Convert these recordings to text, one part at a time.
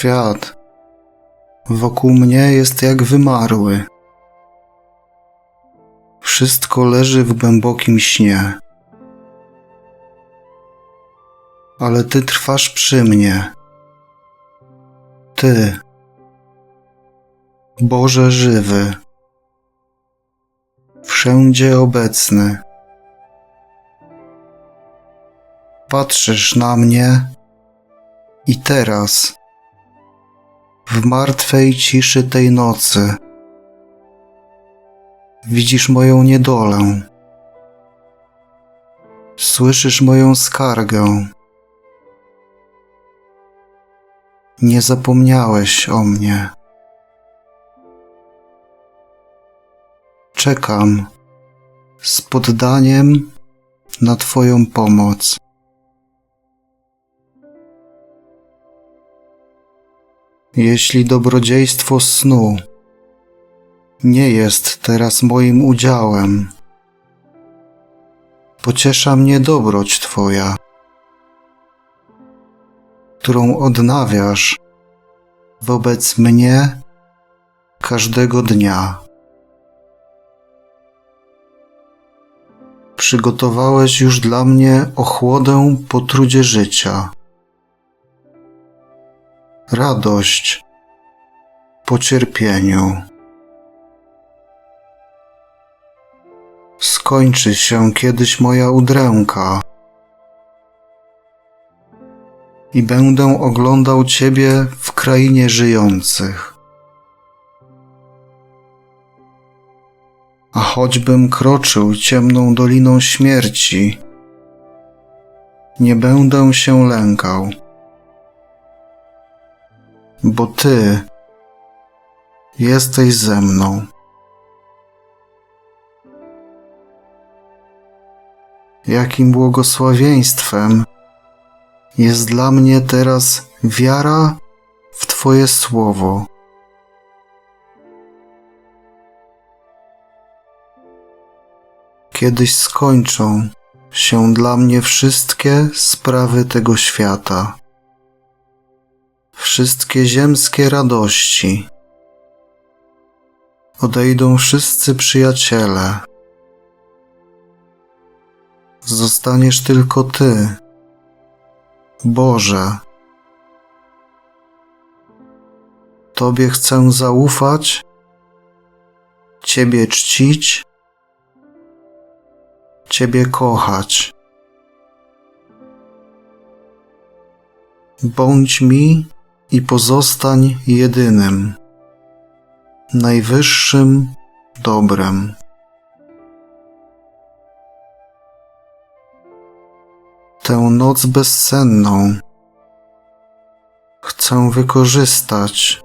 Świat wokół mnie jest jak wymarły. Wszystko leży w głębokim śnie. Ale Ty trwasz przy mnie. Ty, Boże żywy, wszędzie obecny. Patrzysz na mnie i teraz, w martwej ciszy tej nocy, widzisz moją niedolę, słyszysz moją skargę. Nie zapomniałeś o mnie. Czekam z poddaniem na Twoją pomoc. Jeśli dobrodziejstwo snu nie jest teraz moim udziałem, pociesza mnie dobroć Twoja, którą odnawiasz wobec mnie każdego dnia. Przygotowałeś już dla mnie ochłodę po trudzie życia radość po cierpieniu. Skończy się kiedyś moja udręka i będę oglądał Ciebie w krainie żyjących. A choćbym kroczył ciemną doliną śmierci, nie będę się lękał bo Ty jesteś ze mną. Jakim błogosławieństwem jest dla mnie teraz wiara w Twoje słowo. Kiedyś skończą się dla mnie wszystkie sprawy tego świata wszystkie ziemskie radości. Odejdą wszyscy przyjaciele. Zostaniesz tylko Ty, Boże. Tobie chcę zaufać, Ciebie czcić, Ciebie kochać. Bądź mi i pozostań jedynym, najwyższym dobrem. Tę noc bezsenną chcę wykorzystać,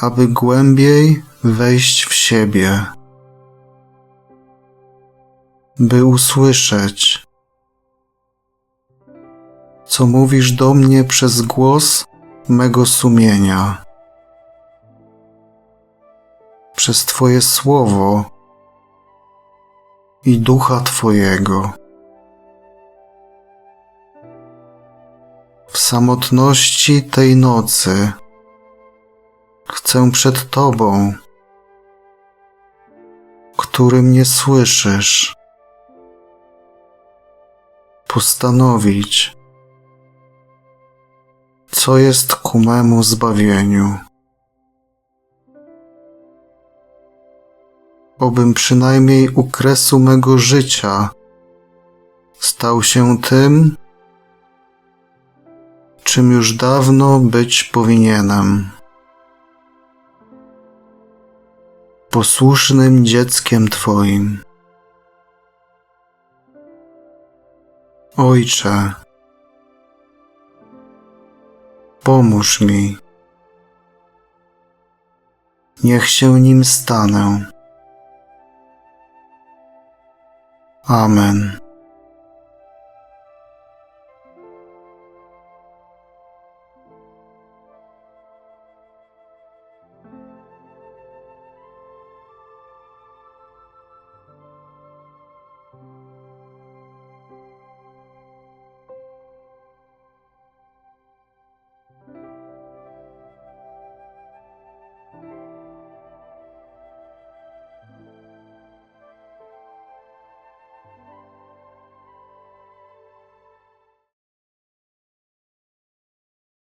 aby głębiej wejść w siebie, by usłyszeć, co mówisz do mnie przez głos mego sumienia. Przez Twoje słowo i ducha Twojego. W samotności tej nocy chcę przed Tobą, który mnie słyszysz, postanowić, co jest ku memu zbawieniu. Obym przynajmniej u kresu mego życia stał się tym, czym już dawno być powinienem. Posłusznym dzieckiem Twoim. Ojcze, Pomóż mi. Niech się nim stanę. Amen.